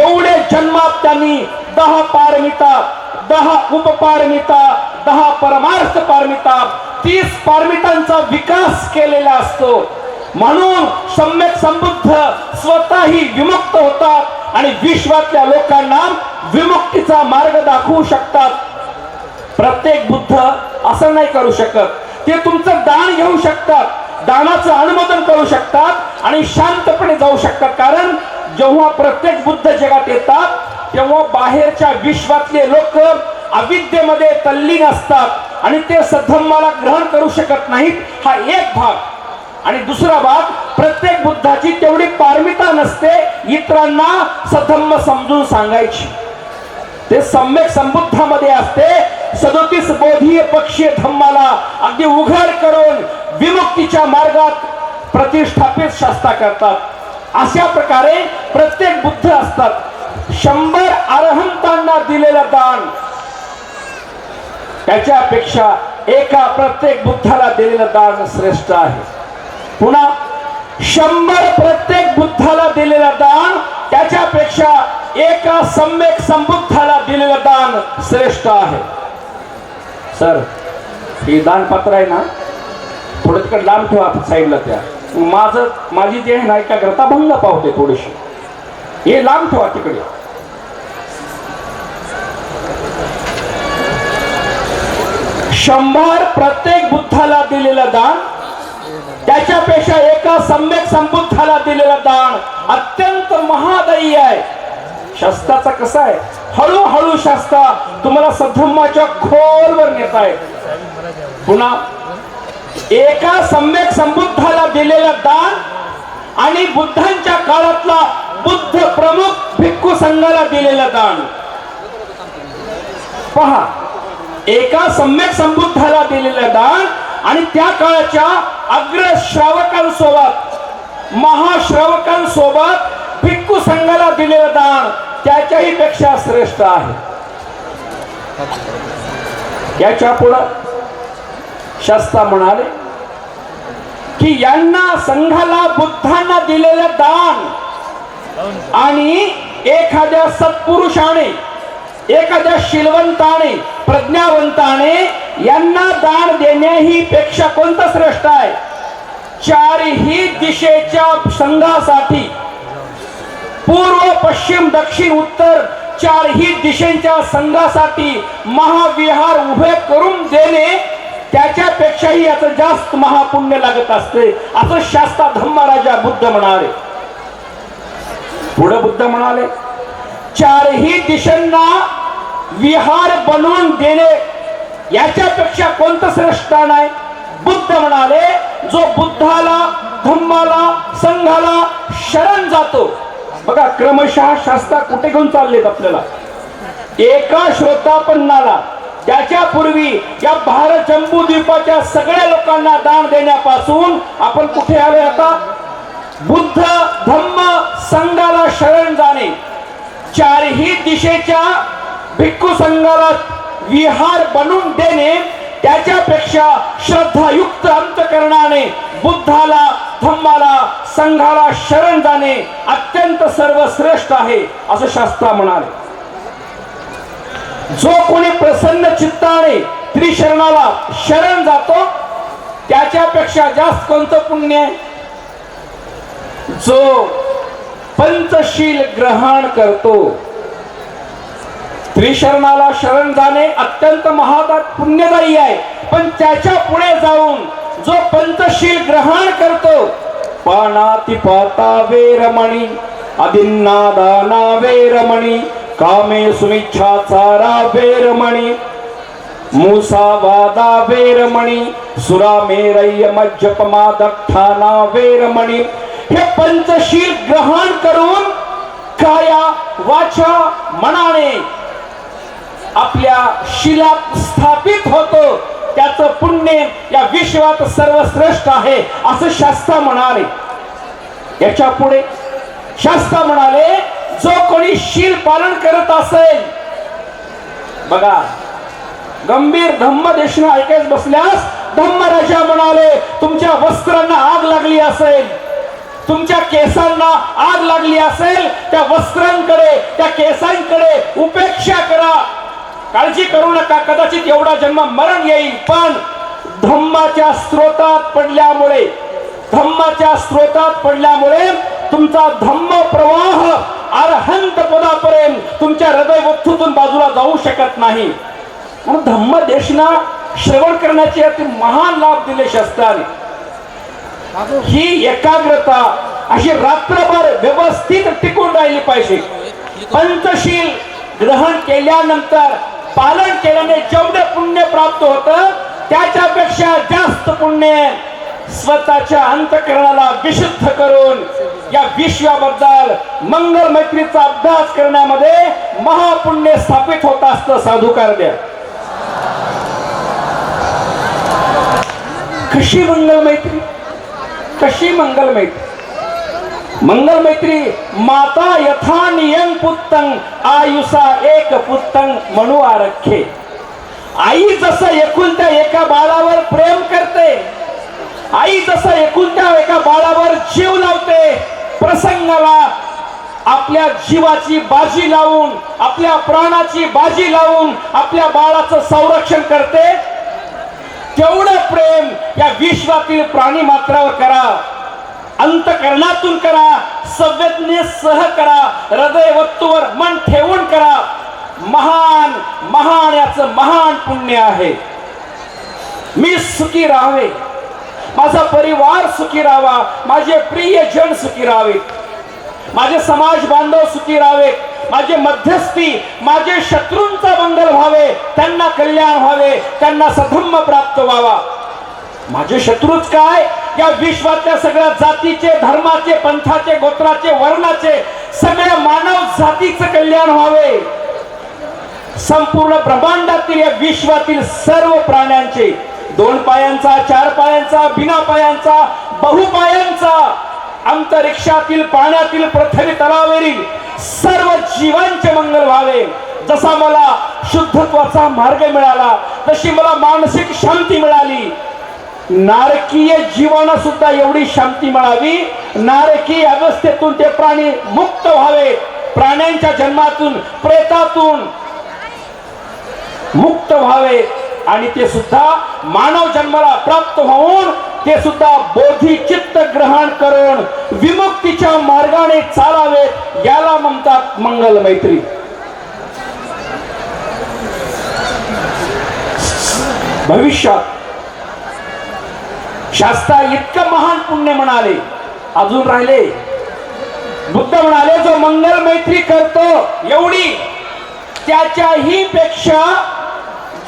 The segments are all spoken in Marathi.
एवढे जन्मात त्यांनी दहा पारमिता दहा उपपारमिता दहा परमार्थ पारमिता तीस पारमितांचा विकास केलेला असतो. म्हणून सम्यक संबुद्ध स्वतःही विमुक्त होतात आणि विश्वातल्या लोकांना विमुक्तीचा मार्ग दाखवू शकतात. प्रत्येक बुद्ध असं नाही करू शकत. ते तुमचं दान घेऊ शकतात दानाचं अनुमोदन करू शकतात आणि शांतपणे जाऊ शकतात. कारण जेव्हा प्रत्येक बुद्ध जगात येतात तेव्हा बाहेरच्या विश्वातले लोक अविद्येमध्ये तल्लीन असतात आणि ते सद्धम्माला ग्रहण करू शकत नाहीत हा एक भाग. आणि दुसरा भाग प्रत्येक बुद्धाची तेवढी पारमिता नसते इतरांना सधम्म समजून सांगायची. ते सम्यक संबुद्धामध्ये असते सदोतीस बोधीय पक्षीय धम्माला अगदी उघड करून विमुक्तीच्या मार्गात प्रतिष्ठापित शास्ता करतात. अशा प्रकारे प्रत्येक बुद्ध असतात. शंभर अरहंतांना दिलेलं दान. त्याच्यापेक्षा एका प्रत्येक बुद्धाला दिलेलं दान श्रेष्ठ आहे. पुन्हा शंभर प्रत्येक बुद्धाला दिलेलं दान त्याच्यापेक्षा एका सम्यक संबुद्धाला दिलेलं दान श्रेष्ठ आहे. सर ही दानपात्र आहे ना? थोडं तिकडे लांब ठेवा साईडला त्या. माझं माझी जे आहे ना एका ग्रताभंग पावते थोडीशी. हे लांब ठेवा तिकडे. शंभर प्रत्येक बुद्धाला दिलेलं दान त्याच्यापेक्षा एका सम्यक संबुद्धाला दिलेलं दान अत्यंत महादायी आहे. शस्त्राचा कसा आहे? हळूहळू शास्त्र तुम्हाला सद्धम्माच्या खोलवर नेत आहे. पुन्हा एका सम्यक संबुद्धाला दिलेलं दान आणि बुद्धांच्या काळातला बुद्ध प्रमुख भिक्खू संघाला दिलेलं दान. पहा एका सम्यक संबुद्धाला दिलेलं दान आणि त्या काळाच्या अग्र श्रावकांसोबत महाश्रावकांसोबत भिक्खू संघाला दिलेलं दान त्याच्याही पेक्षा श्रेष्ठ आहे. याच्या पुढं शास्ता म्हणाले की यांना संघाला बुद्धांना दिलेलं दान आणि एखाद्या सत्पुरुषाने एखाद्या शिलवंताने प्रज्ञावंताने यांना दान देणे ही पेक्षा कोणतं श्रेष्ठ आहे? चारही दिशेच्या संघासाठी. पूर्व पश्चिम दक्षिण उत्तर चारही दिशेच्या संघासाठी महाविहार उभे करून देणे त्याच्यापेक्षाही याचं जास्त महापुण्य लागत असते. असं शास्त्रा धम्मराजा बुद्ध म्हणाले. पुढे बुद्ध म्हणाले चारही दिशांना विहार बनवून देणे याच्यापेक्षा कोणतं श्रेष्ठ नाही बुद्ध म्हणाले जो बुद्धाला धम्माला संघाला शरण जातो. बघा क्रमशः शास्त्रा कुठे घेऊन चाललेत आपल्याला? एका श्रोतापन्नाला त्याच्या पूर्वी या भारत जम्बू द्वीपाच्या सगळ्या लोकांना दान देण्यापासून आपण कुठे आले आता? बुद्ध धम्म संघाला शरण जाणे. चारही दिशेच्या भिक्खू संघाला विहार बनवून देणे. त्याच्यापेक्षा श्रद्धायुक्त अंतकरणाने बुद्धाला धम्माला संघाला शरण जाणे अत्यंत सर्वश्रेष्ठ आहे असं शास्त्रा म्हणाले. जो कोणी प्रसन्न चित्ताने त्रिशरणाला शरण जातो त्याच्यापेक्षा जास्त कोणतं पुण्य आहे? जो पंचशील ग्रहण करतो त्रिशरणाला शरण जाणे अत्यंत महादात पुण्यदायी आहे. पण त्याच्या पुढे जाऊन जो पंचशील ग्रहण करतो पानातिपाता वेरमणी अदिन्नादाना वेरमणी कामे सुमिच्छाचारा वेरमणी मूसावादा वेरमणी सुरामेरय्य मज्जपमा दत्ताना वेरमणी हे पंचशील ग्रहण करून काया वाचा मनाने आपल्या शिलात स्थापित होतो. त्याचं पुण्य या विश्वात सर्वश्रेष्ठ आहे असं शास्त्र म्हणाले. याच्यापुढे शास्त्र म्हणाले जो कोणी शील पालन करत असेल बघा गंभीर धम्म देशना ऐकायच बसल्यास धम्मराजा म्हणाले तुमच्या वस्त्रांना आग लागली असेल तुमच्या केसांना आग लागली असेल त्या वस्त्रांकडे त्या केसांकडे उपेक्षा करा. काळजी करू नका कदाचित एवढा जन्म मरण येईल पण धम्माच्या स्रोतात पडल्यामुळे धम्माच्या स्रोतात पडल्यामुळे तुमचा धम्म प्रवाह अरहंत पदापर्यंत तुमच्या हृदय वस्तूतून बाजूला जाऊ शकत नाही. म्हणून धम्म देशना श्रवण करण्याचे अति महान लाभ दिले शास्त्राने. ही एकाग्रता अशी रात्रभर व्यवस्थित टिकून राहिली पाहिजे. पंचशील ग्रहण केल्यानंतर पालन केल्याने जेवढे पुण्य प्राप्त होत त्याच्यापेक्षा जास्त पुण्य स्वतःच्या अंतकरणाला विशुद्ध करून या विश्वाबद्दल मंगल मैत्रीचा अभ्यास करण्यामध्ये महापुण्य स्थापित होत असतं साधुकार द्या कशी मंगल मैत्री? कशी मंगल मैत्री? मंगल मैत्री माता यथा नियम पुत्तंग आयुषा एक पुत्तंग म्हणू आरखे. आई जसं एकुलत्या एका बाळावर प्रेम करते आई जसं एकुलत्या एका बाळावर जीव लावते प्रसंगाला आपल्या जीवाची बाजी लावून आपल्या प्राणाची बाजी लावून आपल्या बाळाचं संरक्षण करते. तेवढं प्रेम या विश्वातील प्राणी मात्रावर करा. अंतकरणातून करा. संवेदनेसह करा. हृदय वस्तूवर मन ठेवून करा. महान महान याचं महान पुण्य आहे. मी सुखी राहावे. माझा परिवार सुखी राहावा माझे प्रिय जन सुखी राहावेत. माझे समाज बांधव सुखी राहावेत. माझे मध्यस्थी माझे शत्रूंचा मंगल व्हावे त्यांना कल्याण व्हावे त्यांना सधम्म प्राप्त व्हावा. माझे शत्रूच काय? या विश्वातल्या सगळ्या जातीचे धर्माचे पंथाचे गोत्राचे वर्णाचे सगळ्या मानव जातीचं कल्याण व्हावे. संपूर्ण ब्रह्मांडातील या विश्वातील सर्व प्राण्यांचे दोन पायांचा चार पायांचा बिना पायांचा बहुपायांचा अंतरिक्षातील पाण्यातील पृथ्वी तलावरील सर्व जीवांचे मंगल व्हावे. जसा मला शुद्धत्वाचा मार्ग मिळाला तशी मला मानसिक शांती मिळाली. नारकीय जीवाना सुद्धा एवढी शांती मिळावी नारकीय अवस्थेतून ते प्राणी मुक्त व्हावे. प्राण्यांच्या जन्मातून प्रेतातून मुक्त व्हावे. आणि ते सुद्धा मानव जन्माला प्राप्त होऊन ते सुद्धा बोधी चित्त ग्रहण करून विमुक्तीच्या मार्गाने चालावेत याला म्हणतात मंगल मैत्री. भविष्यात शास्त्रा इतकं महान पुण्य म्हणाले अजून राहिले. बुद्ध म्हणाले जो मंगल मैत्री करतो एवढी त्याच्याही पेक्षा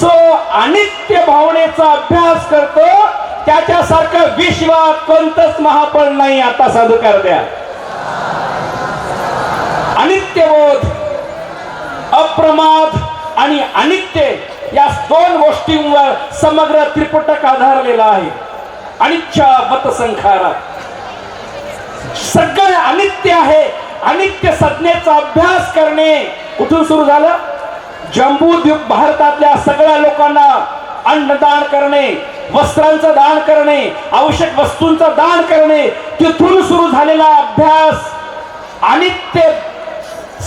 जो अनित्य भावनेचा अभ्यास करतो. त्याच्यासारखं विश्वात कोणतंच महापण नाही आता साधू कर द्या अनित्यबोध अप्रमाद आणि अनित्य या दोन गोष्टींवर समग्र त्रिपुटक आधारलेला आहे. अनिच्छा मतसंखारा. सगळं अनित्य आहे. अनित्य संज्ञेचा अभ्यास करणे कुठून सुरू झालं? जम्बूद्वीप भारतातल्या सगळ्या लोकांना अन्नदान करणे वस्त्रांचं दान करणे आवश्यक वस्तूंचं दान करणे तिथून सुरू झालेला अभ्यास अनित्य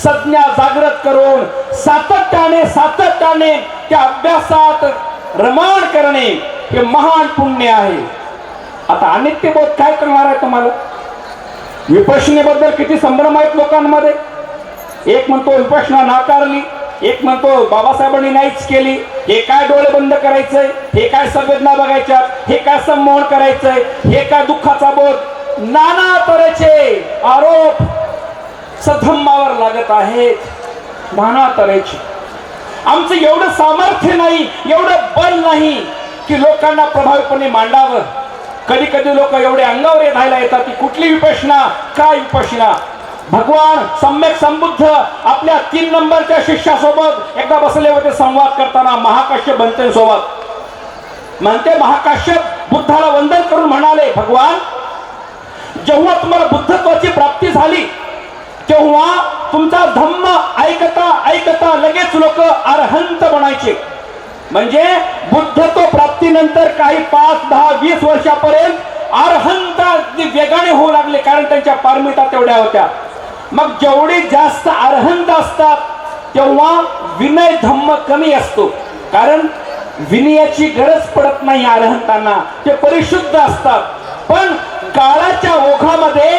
संज्ञा जागृत करून सातत्याने सातत्याने त्या अभ्यासात रमण करणे हे महान पुण्य आहे. आता अनित्यबोध काय करणार आहे तुम्हाला? विपश्यनेबद्दल किती संभ्रम आहेत लोकांमध्ये? एक म्हणतो विपश्यना नाकारली. एक म्हणतो बाबासाहेबांनी नाहीच केली. हे काय डोळे बंद करायचंय? हे काय संवेदना बघायच्या हे काय संमोहन करायचंय? हे काय दुःखाचा बोध? नाना तऱ्हेचे आरोप सधम्मावर लागत आहेत. नाना तऱ्हेचे. आमचं एवढं सामर्थ्य नाही एवढं बल नाही की लोकांना प्रभावीपणे मांडावं. कधी कधी लोक एवढे अंगावर राहायला येतात की कुठली विपशना काय विपशना भगवान सम्यक संबुद्ध आपल्या तीन नंबरच्या शिष्यासोबत एकदा बसले होते संवाद करताना महाकाश्यप बनते सोबत. म्हणते महाकाश्यप बुद्धाला वंदन करून म्हणाले भगवान जेव्हा तुम्हाला बुद्धत्वाची प्राप्ती झाली तेव्हा तुमचा धम्म ऐकता ऐकता लगेच लोक अरहंत बनायचे. म्हणजे बुद्धत्व प्राप्तीनंतर काही पाच दहा वीस वर्षापर्यंत अर्हंता वेगाने होऊ लागले कारण त्यांच्या पारमिता तेवढ्या होत्या. मग जेवढे जास्त अर्हंत असतात तेव्हा विनय धम्म कमी असतो. कारण विनयाची गरज पडत नाही अर्हंतांना. ते परिशुद्ध असतात. पण काळाच्या ओघामध्ये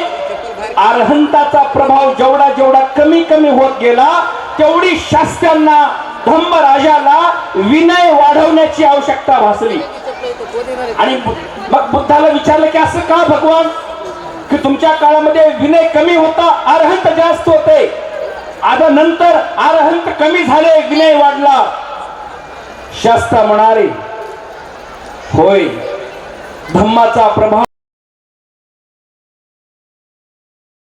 अर्हंताचा प्रभाव जेवढा जेवढा कमी कमी होत गेला तेवढी शास्त्रांना धम्म राजाला विनय वाढवण्याची आवश्यकता भासली. आणि मग बुद्धाला विचारलं की असं का भगवान? की तुमच्या काळामध्ये विनय कमी होता अर्हंत जास्त होते. आता नंतर अर्हंत कमी झाले विनय वाढला. शास्त्र म्हणाले होय धम्माचा प्रभाव